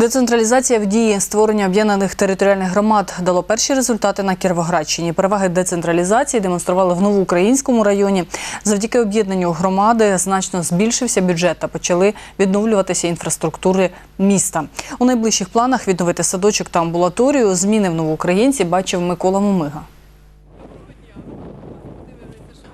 Децентралізація в дії створення об'єднаних територіальних громад дало перші результати на Кіровоградщині. Переваги децентралізації демонстрували в новоукраїнському районі. Завдяки об'єднанню громади значно збільшився бюджет та почали відновлюватися інфраструктури міста. У найближчих планах відновити садочок та амбулаторію. Зміни в новоукраїнці бачив Микола Мумига.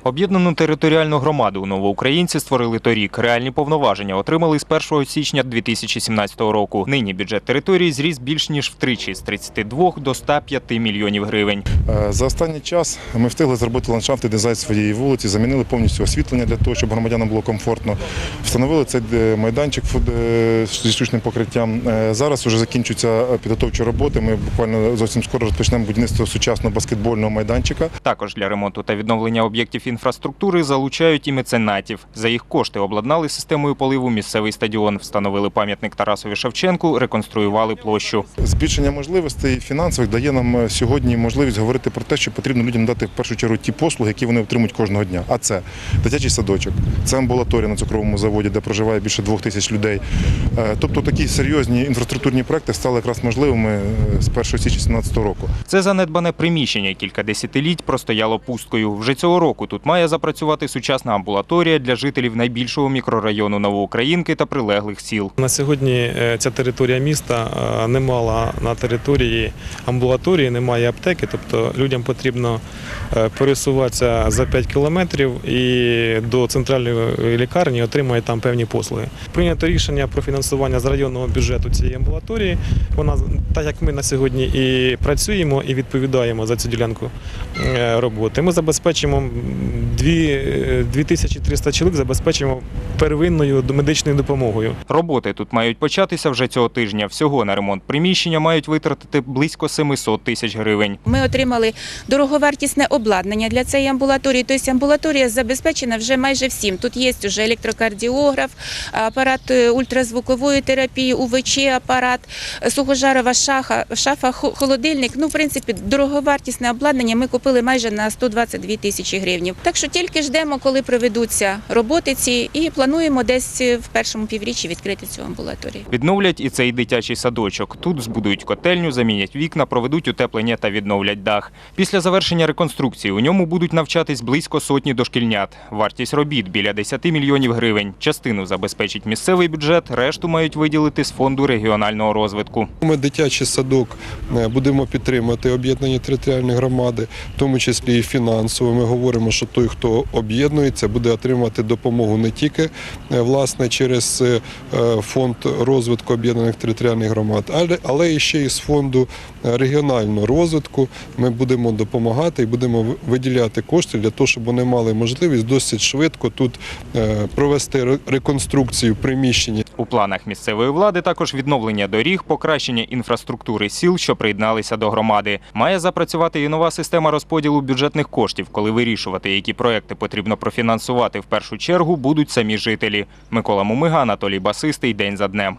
Об'єднану територіальну громаду у новоукраїнці створили торік. Реальні повноваження отримали з 1 січня 2017 року. Нині бюджет території зріс більш ніж втричі з 32 до 105 мільйонів гривень. Е, За останній час ми встигли зробити ландшафтний дизайн своєї вулиці, замінили повністю освітлення для того, щоб громадянам було комфортно. Встановили цей е, майданчик е, зі штучним покриттям. Зараз вже закінчуються підготовчі роботи. Ми буквально зовсім скоро розпочнемо будівництво сучасного баскетбольного майданчика. Також для ремонту та відновлення об'єктів інфраструктури залучають і меценатів. За їх кошти обладнали системою поливу місцевий стадіон, встановили пам'ятник Тарасові Шевченку, реконструювали площу. Збільшення можливостей фінансових дає нам е, сьогодні можливість говорити про те, що потрібно людям дати в першу чергу ті послуги, які вони отримують кожного дня. А це дитячий садочок, це амбулаторія на цукровому заводі, де проживає більше двох тисяч людей. Е, Тобто такі серйозні інфраструктурні проекти стали якраз можливими е, з 1 січня 2017 року. Це занедбане приміщення кілька десятиліть простояло пусткою. Вже цього року тут має запрацювати сучасна амбулаторія для жителів найбільшого мікрорайону Новоукраїнки та прилеглих сіл. На сьогодні е, ця територія міста е, не мала на території амбулаторії, немає аптеки, тобто людям потрібно е, пересуватися за 5 кілометрів і до центральної лікарні отримує там певні послуги. Прийнято рішення про фінансування з районного бюджету цієї амбулаторії. Вона так як ми на сьогодні і працюємо, і відповідаємо за цю ділянку роботи. Ми забезпечимо 2300 чоловік, забезпечимо первинною медичною допомогою. Роботи тут мають початися вже цього тижня. Всього на ремонт приміщення мають витратити близько 700 тисяч гривень. Ми отримали дороговартісне обладнання для цієї амбулаторії. Тобто амбулаторія забезпечена вже майже всім. Тут є вже електрокардіограф, апарат е, ультразвукової терапії, УВЧ апарат, е, сухожарова шафа, шафа, хо- холодильник. Ну, в принципі, дороговартісне обладнання ми купили майже на 122 тисячі гривень. Так що тільки ждемо, коли проведуться роботи ці, і плануємо десь в першому півріччі відкрити цю амбулаторію. Відновлять і цей дитячий садочок. Тут збудують котельню, замінять вікна, проведуть утеплення та відновлять дах. Після завершення реконструкції у ньому будуть навчатись близько сотні дошкільнят. Вартість робіт біля 10 мільйонів гривень. Частину забезпечить місцевий бюджет, решту мають виділити з фонду регіонального розвитку. Ми дитячий садок е, будемо підтримати об'єднані територіальні громади, в тому числі і фінансово. Ми говоримо, що той, хто об'єднується, буде отримати допомогу не тільки е, власне через е, е, фонд розвитку об'єднаних територіальних громад, але, але і ще й з фонду регіонального розвитку. Ми будемо допомагати і будемо виділяти кошти для того, щоб вони мали можливість досить швидко тут провести реконструкцію приміщення. У планах місцевої влади також відновлення доріг, покращення інфраструктури сіл, що приєдналися до громади. Має запрацювати і нова система розподілу бюджетних коштів, коли вирішувати, які проекти потрібно профінансувати в першу чергу, будуть самі жителі. Микола Мумига, Анатолій Басистий. День за днем.